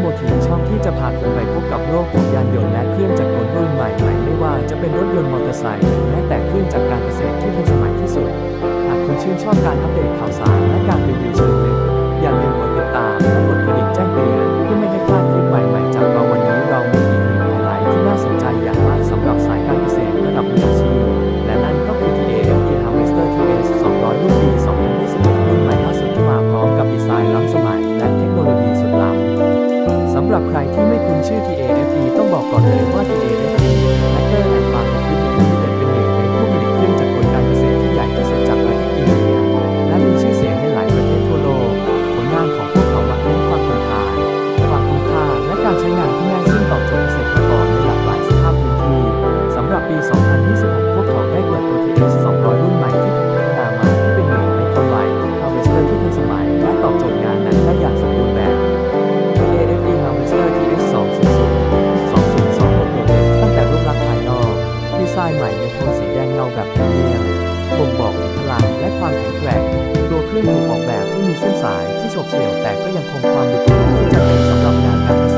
โมทีช่องที่จะพาคุณไปพบกับโลกของยานยนต์และเครื่องจักรกลรุ่นใหม่ๆไม่ว่าจะเป็นรถยนต์มอเตอร์ไซค์แม้แต่เครื่องจักรการเกษตรที่ทันสมัยที่สุด หากคุณชื่นชอบการอัปเดตข่าวสารและการรีวิวเชิงายใหม่ในโทนสีแดงเงาแบบเรียงบ่งบอกถึงพลังและความแข็งแกร่ง ตัวเครื่องถูกออกแบบให้มีเส้นสายที่โฉบเฉี่ยวแต่ก็ยังคงความดุดันที่จะเป็นสำหรับงานการเกษตร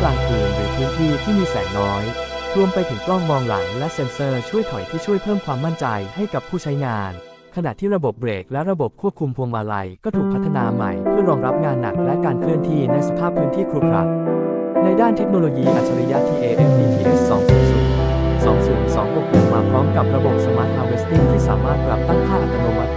กลางคืนหรือพื้นที่ที่มีแสงน้อย รวมไปถึงกล้องมองหลังและเซ็นเซอร์ช่วยถอยที่ช่วยเพิ่มความมั่นใจให้กับผู้ใช้งาน ขณะที่ระบบเบรกและระบบควบคุมพวงมาลัยก็ถูกพัฒนาใหม่ เพื่อรองรับงานหนักและการเคลื่อนที่ในสภาพพื้นที่ครุขระในด้านเทคโนโลยีอัจฉริยะ TAMDTS 200 20261มาพร้อมกับระบบ Smart Harvesting ที่สามารถปรับตั้งค่าอัตโนมัติ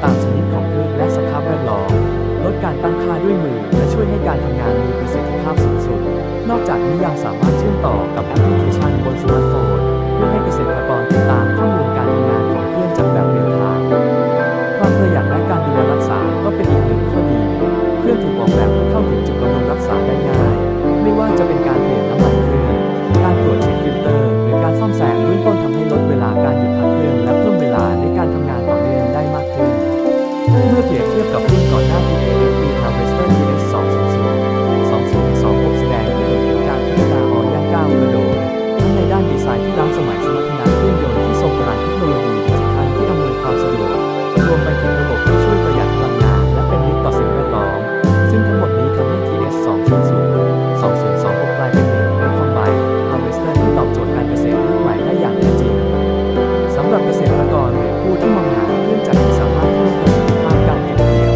หรืผู้ที่มองหาเครื่องจักรที่สามารถเพิ่มประสิทธิภาพการเก็บเกี่ยว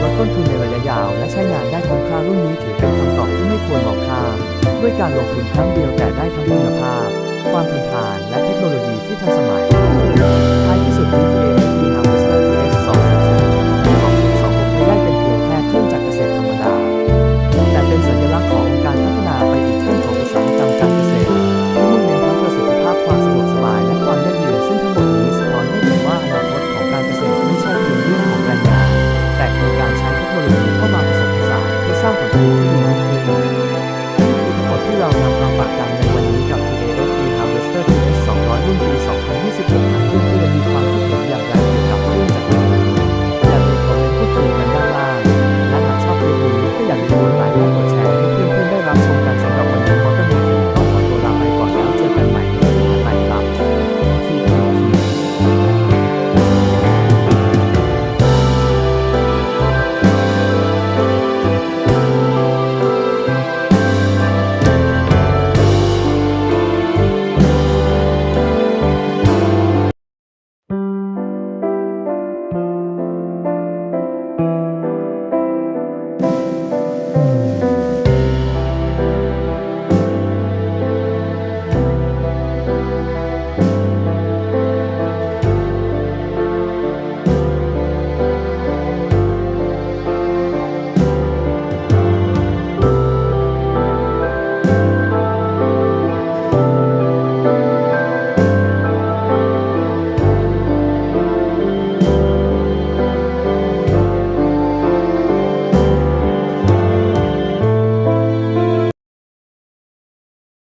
ลดต้นทุนในระยะยาวและใช้งานได้คุ้มค่ารุ่นนี้ถือเป็นคำตอบที่ไม่ควรมองข้ามด้วยการลงทุนครั้งเดียวแต่ได้ทั้งคุณภาพ